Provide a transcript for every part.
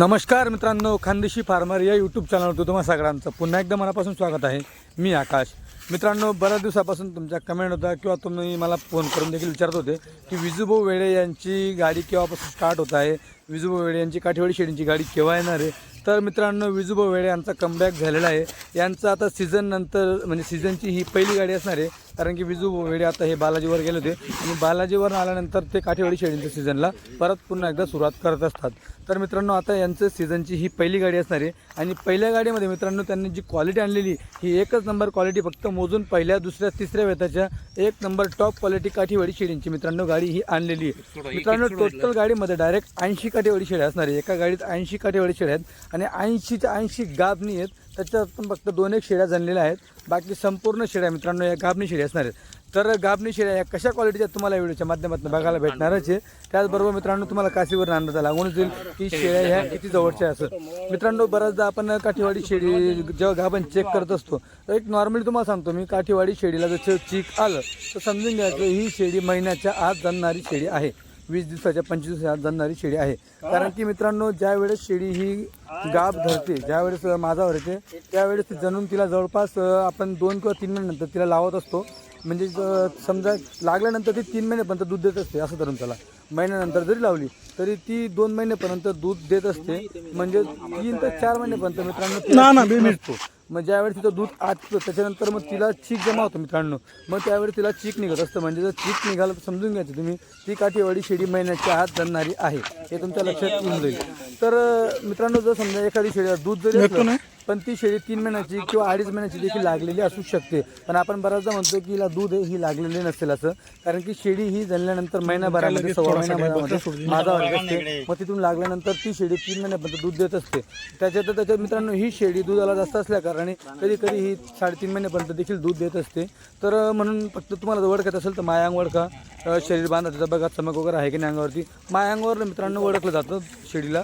नमस्कार मित्रांनो खानदेशी फार्मर या यूट्यूब चॅनलवर तुम्हा सगळ्यांचं पुन्हा एकदा मनापासून स्वागत आहे. मी आकाश. मित्रांनो बऱ्याच दिवसापासून तुमच्या कमेंट होता किंवा तुम्ही मला फोन करून देखील विचारत होते की विजूभाऊ वेळे यांची गाडी केव्हापासून स्टार्ट होत आहे? विजूभाऊ वेळे यांची काठेवाडी शेडींची गाडी केव्हा येणार आहे? तर मित्रांनो विजूभाऊ वेळे यांचा कमबॅक झालेला आहे. यांचा आता सीझन नंतर म्हणजे सीझनची ही पहिली गाडी असणार आहे. कारण की विजू वेळे आता हे बालाजीवर गेले होते. आणि बालाजीवर आल्यानंतर ते काठेवाडी शेडींच्या सीझनला परत पुन्हा एकदा सुरुवात करत असतात. तर मित्रांनो आता यांचं सीझनची ही पहिली गाडी असणार आहे. आणि पहिल्या गाडीमध्ये मित्रांनो त्यांनी जी क्वालिटी आणलेली ही एकच नंबर क्वालिटी फक्त मोजून पहिल्या दुसऱ्या तिसऱ्या वेताच्या एक नंबर टॉप क्वालिटी काठीवाडी शेडींची मित्रांनो गाडी ही आणलेली आहे. मित्रांनो टोटल गाडीमध्ये डायरेक्ट ऐंशी काठेवाडी शेड्या असणार आहे. एका गाडीत ऐंशी काठेवाडी शेड्या आहेत. आणि ऐंशीच्या ऐंशी गाबणी आहेत. त्याच्यात फक्त दोन एक शेड्या झालेल्या आहेत. बाकी संपूर्ण शेड्या मित्रांनो या गाबणी शेड्या असणार आहेत. तर गाबणी शेड्या या कशा क्वालिटीच्या तुम्हाला या व्हिडिओच्या माध्यमातून बघायला भेटणारच आहे. त्याचबरोबर मित्रांनो तुम्हाला काशीवर अंदाजा लागूनच येईल की शेळ्या ह्या किती जवळच्या असत मित्रांनो बऱ्याचदा आपण काठीवाडी शेळी जेव्हा गाभण चेक करत असतो तर एक नॉर्मली तुम्हाला सांगतो मी काठीवाडी शेळीला जसं चीक आलं तर समजून घ्यायचं ही शेळी महिन्याच्या आत जाणणारी शेळी आहे. वीस दिवसाच्या पंचवीस दिवसाच्या आत जाणणारी शेळी आहे. कारण की मित्रांनो ज्या वेळेस शेळी ही गाभ धरते ज्या वेळेस माझा भरते त्यावेळेस ती जणून तिला जवळपास आपण दोन किंवा तीन महिन्यानंतर तिला लावत असतो. म्हणजे समजा लागल्यानंतर ती तीन महिन्यापर्यंत दूध देत असते असं धरून त्याला महिन्यानंतर जरी लावली तरी ती दोन महिन्यापर्यंत दूध देत असते. म्हणजे तीन ते चार महिन्यापर्यंत मित्रांनो नसतो. मग ज्यावेळी तिचं दूध आटतं त्याच्यानंतर मग तिला चीक जमा होतो मित्रांनो. मग त्यावेळी तिला चीक निघत असतं. म्हणजे जर चीक निघालं तर समजून घ्यायचं तुम्ही ती काठीवाडी शेळी महिन्याच्या आत जाणणारी आहे. हे तुमच्या लक्षात येऊन जाईल. तर मित्रांनो जर समजा एखादी शेळी दूध जरी असलं पण ती शेळी तीन महिन्याची किंवा अडीच महिन्याची देखील लागलेली असू शकते. पण आपण बऱ्याचदा म्हणतो की हिला दूध ही लागलेली नसेल असं. कारण की शेळी ही जणल्यानंतर महिनाभरामध्ये सव्वा महिनाभरामध्ये माझा वर्ग असते. मग तिथून लागल्यानंतर ती शेळी तीन महिन्यापर्यंत दूध देत असते. त्याच्यात त्याच्यात मित्रांनो ही शेळी दुधाला जास्त असल्या कारणाने कधी कधी ही साडेतीन महिन्यापर्यंत देखील दूध देत असते. तर म्हणून फक्त तुम्हाला जर ओळखत असेल तर मायांग ओळखा. शरीर बांधा त्याचा बघा चमक वगैरे आहे की नाही अंगावरती. मायांगावर मित्रांनो ओळखलं जातं शेळीला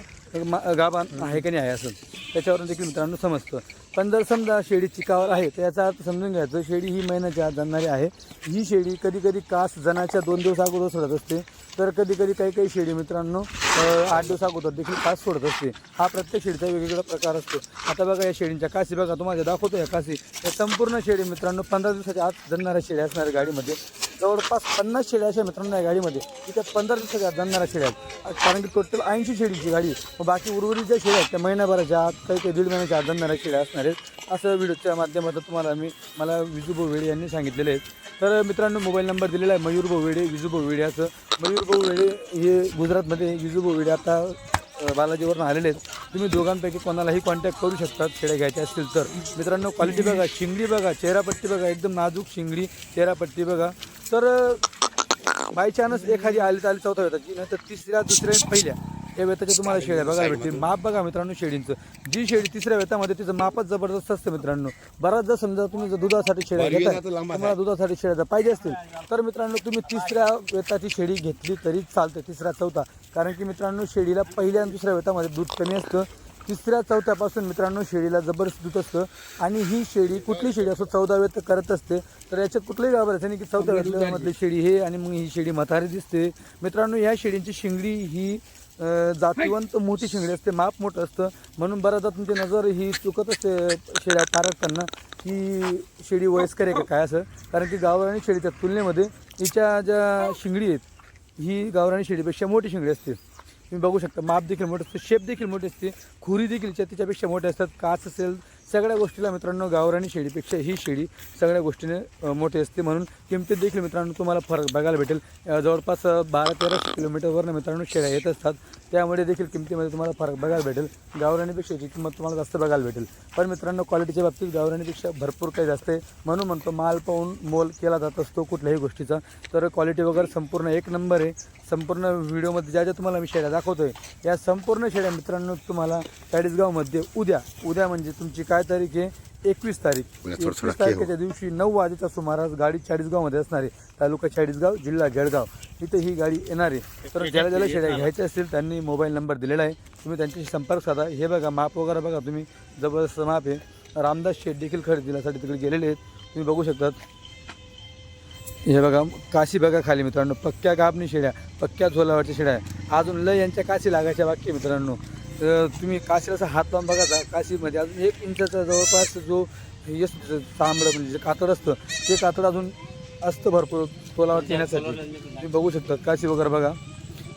गाभा आहे की नाही आहे असं. त्याच्यावरून देखील मित्रांनो समजतं. पण जर समजा शेळी चिकावर आहे तर याचा अर्थ समजून घ्यायचं शेळी ही महिन्याच्या आत जाणणारी आहे. ही शेळी कधी कधी कास जनाच्या दोन दिवस अगोदर सोडत असते. तर कधी कधी काही काही शेळी मित्रांनो आठ दिवस अगोदर देखील कास सोडत असते. हा प्रत्येक शेळीचा वेगवेगळा प्रकार असतो. आता बघा या शेळींच्या कासी बघा तुम्हाला दाखवतो या कासी. या संपूर्ण शेळी मित्रांनो पंधरा दिवसाच्या आत जणणाऱ्या शेळी असणाऱ्या गाडीमध्ये. जवळपास पन्नास शेळ्या अशा मित्रांनो या गाडीमध्ये. इथे पंधरा दिवसाच्या आत जाणणाऱ्या शेळ्या आहेत. कारण की टोटल ऐंशी शेळीची गाडी. मग बाकी उर्वरित ज्या शेळ्या आहेत त्या महिन्याभराच्या आत काही काही दीड महिन्याच्या आत जाणणाऱ्या शेळ्या असणार आहेत. असं व्हिडिओच्या माध्यमातून तुम्हाला मी मला विजूभाऊ वेडे यांनी सांगितलेले आहेत तर मित्रांनो मोबाईल नंबर दिलेला आहे मयूरभाऊ वेडे विजूभाऊ वेडे असं. मयूरभाऊ वेडे हे गुजरातमध्ये विजूभाऊ वेडे आता बालाजीवरून आलेले आहेत. तुम्ही दोघांपैकी कोणालाही कॉन्टॅक्ट करू शकतात शेळ्या घ्यायच्या असतील तर. मित्रांनो क्वालिटी बघा शिंगडी बघा चेहरापट्टी बघा एकदम नाजूक शिंगडी चेहरापट्टी बघा. तर बाय चान्स एखादी आली तर आली चौथ्या येतात नाही तर तिसऱ्या दुसऱ्या पहिल्या. या वेताच्या तुम्हाला शेळ्या बघायला भेटतील. माप बघा मित्रांनो शेळींचं. जी शेळी तिसऱ्या वेतामध्ये तिचं मापच जबरदस्त असतं मित्रांनो. बराच जर समजा तुम्ही जर दुधासाठी शेळ्या घेताय तुम्हाला दुधासाठी शेळ्या जर पाहिजे असतील तर मित्रांनो तुम्ही तिसऱ्या वेताची शेळी घेतली तरी चालते तिसरा चौथा. कारण की मित्रांनो शेळीला पहिल्या आणि दुसऱ्या वेतामध्ये दूध कमी असतं. तिसऱ्या चौथ्यापासून मित्रांनो शेळीला जबरदस्त दूध असतं. आणि ही शेळी कुठली शेळी असो चौदा वेत करत असते तर याच्यात कुठलंही घाबरायचं नाही की चौथ्या वेतमधली शेळी हे आणि मग ही शेळी म्हातारी दिसते. मित्रांनो या शेळींची शिंगडी ही जातीवंत मोठी शिंगडी असते माप मोठं असतं. म्हणून बऱ्याचदा तुमची नजर ही चुकत असते शेळ्या तारकताना की शेळी वयस्कर आहे का काय असं? कारण की गावराणी शेळीच्या तुलनेमध्ये हिच्या ज्या शिंगडी आहेत ही गावराणी शेळीपेक्षा मोठी शिंगडी असते. तुम्ही बघू शकता माप देखील मोठं असतं शेप देखील मोठी असते खुरी देखील तिच्यापेक्षा मोठ्या असतात काच असेल सगळ्या गोष्टीला मित्रांनो गावराणी शेळीपेक्षा ही शेळी सगळ्या गोष्टीने मोठी असते म्हणून किमतीत देखील मित्रांनो तुम्हाला फरक बघायला भेटेल. जवळपास बारा तेरा किलोमीटरवरनं मित्रांनो शेळ्या येत असतात. त्यामुळे देखील किमतीमध्ये तुम्हाला फरक बघायला भेटेल. गावराणीपेक्षा याची किंमत तुम्हाला जास्त बघायला भेटेल. पण मित्रांनो क्वालिटीच्या बाबतीत गावराणीपेक्षा भरपूर काही जास्त आहे. म्हणून म्हणतो माल पाहून मोल केला जात असतो कुठल्याही गोष्टीचा. तर क्वालिटी वगैरे संपूर्ण एक नंबर आहे. संपूर्ण व्हिडिओमध्ये ज्या ज्या तुम्हाला मी शेळ्या आहे या संपूर्ण शेळ्या मित्रांनो तुम्हाला चाळीसगावमध्ये उद्या उद्या म्हणजे तुमची काय तारीख आहे? एकवीस तारीख. एकवीस तारखेच्या दिवशी नऊ वाजेच्या सुमारास गाडी चाळीसगावमध्ये असणार आहे तालुका चाळीसगाव जिल्हा जळगाव. इथे ही गाडी येणार आहे. तर ज्याला ज्याला शेळ्या घ्यायच्या असतील त्यांनी मोबाईल नंबर दिलेला आहे. तुम्ही त्यांच्याशी संपर्क साधा. हे बघा माप वगैरे बघा तुम्ही. जबरदस्त माप आहे. रामदास शेठ देखील खरेदीसाठी तिकडे गेलेले आहेत. तुम्ही बघू शकतात. हे बघा काशी बघा खाली मित्रांनो. पक्क्या गाबणी शेड्या पक्क्या झोलावरच्या शेड्या. अजून लय यांच्या काशी लागायच्या बाकी आहे मित्रांनो. तर तुम्ही काशीला असा हात लावून बघा जा, काशीमध्ये अजून एक इंचाचा जवळपास जो हे असतं चांबडं म्हणजे जे कातड असतं ते कातड अजून असतं भरपूर तोलावर येण्यासाठी तुम्ही बघू शकता काशी वगैरे बघा.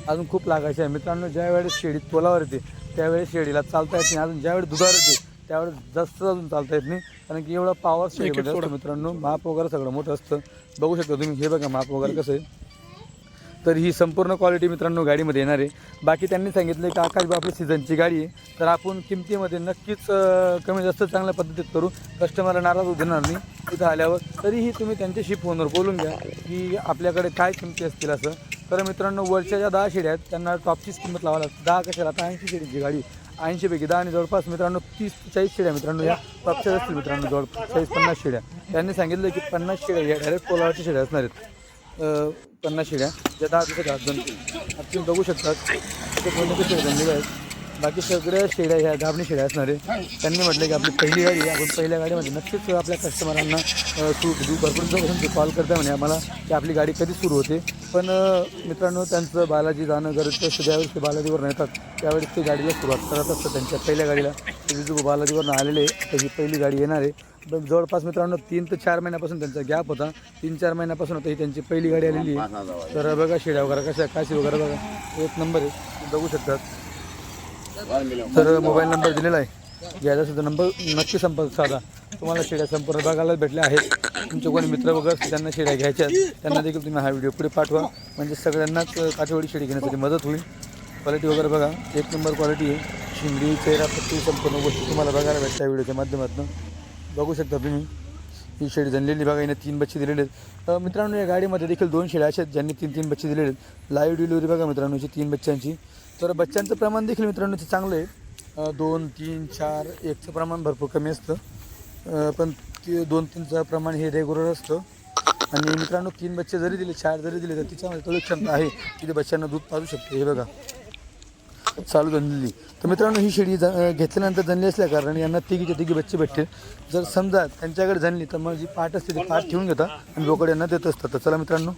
अजून खूप लागायचे आहे. मित्रांनो ज्यावेळेस शेळी तोलावर येते त्यावेळेस शेळीला चालता येत नाही. अजून ज्यावेळेस दुधावर येते त्यावेळेस जास्त अजून चालता येत नाही. कारण की एवढा पॉवर शेळीमध्ये असतो मित्रांनो. माप वगैरे सगळं मोठं असतं. बघू शकता तुम्ही हे बघा माप वगैरे कसं आहे. तर ही संपूर्ण क्वालिटी मित्रांनो गाडीमध्ये येणार आहे. बाकी त्यांनी सांगितलं की आकाश बा आपली सीझनची गाडी आहे. तर आपण किमतीमध्ये नक्कीच कमी जास्त चांगल्या पद्धतीत करू. कस्टमरला नाराज होऊ देणार नाही. तिथं आल्यावर तरीही तुम्ही त्यांच्याशी फोनवर बोलून घ्या की आपल्याकडे काय किमती असतील असं. तर मित्रांनो वरच्या ज्या दहा शेड्या आहेत त्यांना टॉपचीच किंमत लावा लागते. दहा कशाला? आता ऐंशी शेडीची गाडी ऐंशीपैकी दहा आणि जवळपास मित्रांनो तीस चाळीस शेड्या मित्रांनो या टॉपच्या असतील मित्रांनो जवळपास चाळीस पन्नास शेड्या. त्यांनी सांगितलं की पन्नास शेड्या या डायरेक्ट कोलावरच्या शेड्या असणार आहेत. पन्नास शिड्या ज्या दहा दिवसात घास बनतील आता तुम्ही बघू शकता ते कोणते शेड्या आहेत. बाकी सगळ्या शेड्या ह्या गाभणी शेड्या असणार आहे त्यांनी म्हटलं की आपली पहिली गाडी आहे आपण पहिल्या गाडीमध्ये नक्कीच आपल्या कस्टमरांना सूट देऊ. भरपूर दिवसापासून कॉल करता म्हणे आम्हाला की आपली गाडी कधी सुरू होते. पण मित्रांनो त्यांचं बालाजी जाणं गरजेचं असतं. ज्यावेळेस ते बालाजीवर येतात त्यावेळेस ते गाडीला सुरुवात करत असतं त्यांच्या पहिल्या गाडीला. विजू बालाजीवरनं आलेले आहे. पहिली गाडी येणार आहे. जवळपास मित्रांनो तीन ते चार महिन्यापासून त्यांचा गॅप होता. तीन चार महिन्यापासून होता ही त्यांची पहिली गाडी आलेली आहे. तर बघा शिड्या वगैरे कशा काशी वगैरे बघा. एक नंबर आहे. बघू शकतात तर मोबाईल नंबर दिलेला आहे. घ्यायचा असेल तर नंबर नक्की संपर्क साधा. तुम्हाला शेड्या संपूर्ण बघायला भेटल्या आहेत. तुमचे कोणी मित्र वगैरे त्यांना शेड्या घ्यायच्या त्यांना देखील तुम्ही हा व्हिडिओ पुढे पाठवा. म्हणजे सगळ्यांनाच काठेवाडी शेडी घेण्यासाठी मदत होईल. क्वालिटी वगैरे बघा. एक नंबर क्वालिटी आहे. शिंगडी चेहरा पट्टी संपूर्ण गोष्टी तुम्हाला बघायला भेटतात व्हिडिओच्या माध्यमातून. बघू शकता तुम्ही. ही शेड जनलेली बघा हिने तीन बच्चे दिलेले आहेत. मित्रांनो या गाडीमध्ये देखील दोन शेड्या अशा आहेत ज्यांनी तीन तीन बच्चे दिलेले आहेत. लाईव्ह डिलिव्हरी बघा मित्रांनो याची तीन बच्चांची तर बच्चांचं प्रमाण देखील मित्रांनो ते चांगलं आहे. दोन तीन चार एकचं प्रमाण भरपूर कमी असतं. पण ते दोन तीनचं प्रमाण हे रेग्युलर असतं. आणि मित्रांनो तीन बच्चे जरी दिले चार जरी दिले तर तिच्यामध्ये तेवढी क्षमता आहे. की ते बच्चांना दूध पाजू शकते हे बघा. चालू जनलेली तर मित्रांनो ही शेळी ज घेतल्यानंतर जणली असल्या कारण यांना तिघीच्या तिघी बच्चे भेटतील. जर समजा त्यांच्याकडे जणली तर मग जी पाठ असते ती पाठ ठेवून घेतात आणि बोकड यांना देत असतात. तर चला मित्रांनो